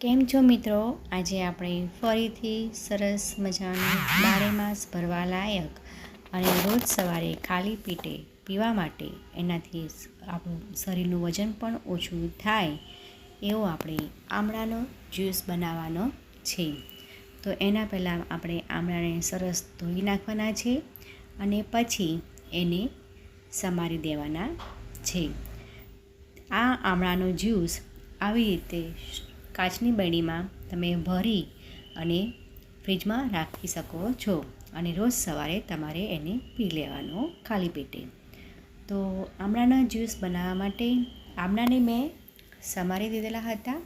કેમ છો મિત્રો? આજે આપણે ફરીથી સરસ મજાનું બારે માસ ભરવા લાયક અને રોજ સવારે ખાલી પીટે પીવા માટે એનાથી આપણું શરીરનું વજન પણ ઓછું થાય એવો આપણે આમળાનો જ્યુસ બનાવવાનો છે. તો એના પહેલાં આપણે આમળાને સરસ ધોઈ નાખવાના છે અને પછી એને સમારી દેવાના છે. આ આમળાનો જ્યુસ આવી રીતે કાચની બરણીમાં તમે ભરી અને ફ્રીજમાં રાખી શકો છો અને રોજ સવારે તમારે એને પી લેવાનો ખાલી પેટે. તો આમળાના જ્યુસ બનાવવા માટે આમળાને મેં સમારી દીધેલા હતા.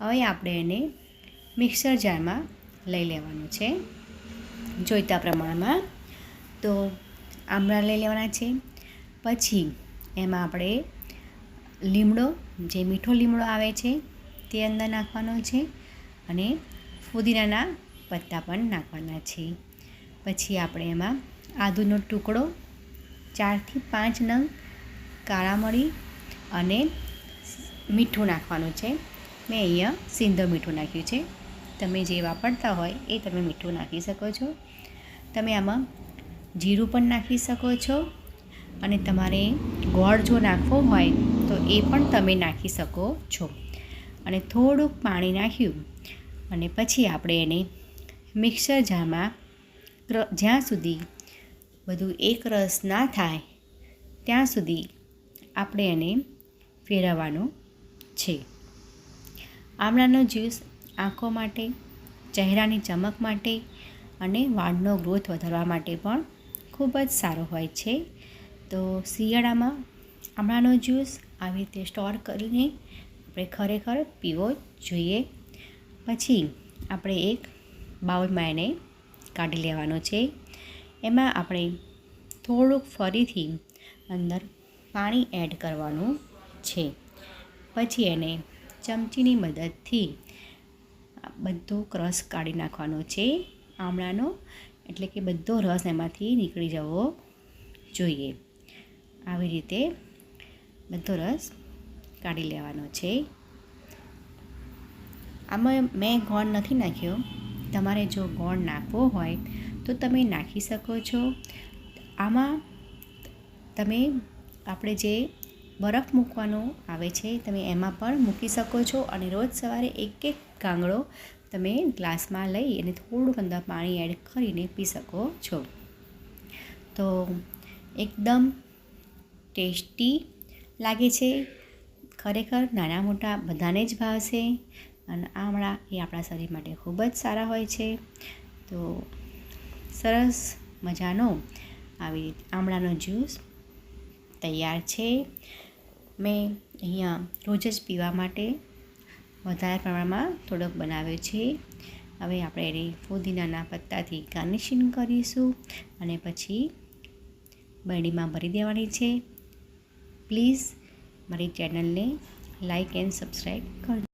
હવે આપણે એને મિક્સર જારમાં લઈ લેવાનું છે જોઈતા પ્રમાણમાં. તો આમળા લઈ લેવાના છે. પછી એમાં આપણે લીમડો, જે મીઠો લીમડો આવે છે તે અંદર નાખવાનો છે અને ફુદીનાના પત્તા પણ નાખવાના છે. પછી આપણે એમાં આદુનો ટુકડો, ચારથી પાંચ નંગ કાળા મરી અને મીઠું નાખવાનું છે. મેં અહીંયા સિંધો મીઠું નાખ્યું છે. તમે જે વાપરતા હોય એ તમે મીઠું નાખી શકો છો. તમે આમાં જીરું પણ નાખી શકો છો અને તમારે ગોળ જો નાખવો હોય તો એ પણ તમે નાખી શકો છો. અને થોડુંક પાણી નાખ્યું. અને પછી આપણે એને મિક્સર જારમાં જ્યાં સુધી બધું એક રસ ના થાય, ત્યાં સુધી આપણે એને ફેરવવાનું છે. આમળાનો જ્યુસ આંખો માટે, ચહેરાની ચમક માટે અને વાળનો ગ્રોથ વધારવા માટે પણ ખૂબ જ સારો હોય છે. તો શિયાળામાં આમળાનો જ્યુસ આવી રીતે સ્ટોર કરીને આપણે ખરેખર પીવો જોઈએ. પછી આપણે એક બાઉલમાં એને કાઢી લેવાનો છે. એમાં આપણે થોડુંક ફરીથી અંદર પાણી એડ કરવાનું છે. પછી એને ચમચીની મદદથી બધો ક્રસ કાઢી નાખવાનો છે. આમળાનો, એટલે કે બધો રસ એમાંથી નીકળી જવો જોઈએ. આવી રીતે બધો રસ કાઢી લેવાનો છે. આમાં મેં ગોળ નથી નાખ્યો. તમારે જો ગોળ નાખવો હોય તો તમે નાખી શકો છો. આમાં તમે આપણે જે બરફ મૂકવાનો આવે છે તમે એમાં પણ મૂકી શકો છો અને રોજ સવારે એક એક ગાંગડો તમે ગ્લાસમાં લઈ અને થોડું અંદર પાણી એડ કરીને પી શકો છો. તો એકદમ ટેસ્ટી લાગે છે. ખરેખર નાના મોટા બધાને જ ભાવશે અને આમળા એ આપણા શરીર માટે ખૂબ જ સારા હોય છે. તો સરસ મજાનો આવી આમળાનો જ્યુસ તૈયાર છે. મેં અહીંયા રોજ જ પીવા માટે વધારે પ્રમાણમાં થોડોક બનાવ્યો છે. હવે આપણે એને ફુદીનાના પત્તાથી ગાર્નિશિંગ કરીશું અને પછી બરણીમાં ભરી દેવાની છે. પ્લીઝ મારી ચેનલને લાઇક એન્ડ સબસ્ક્રાઈબ કરજો.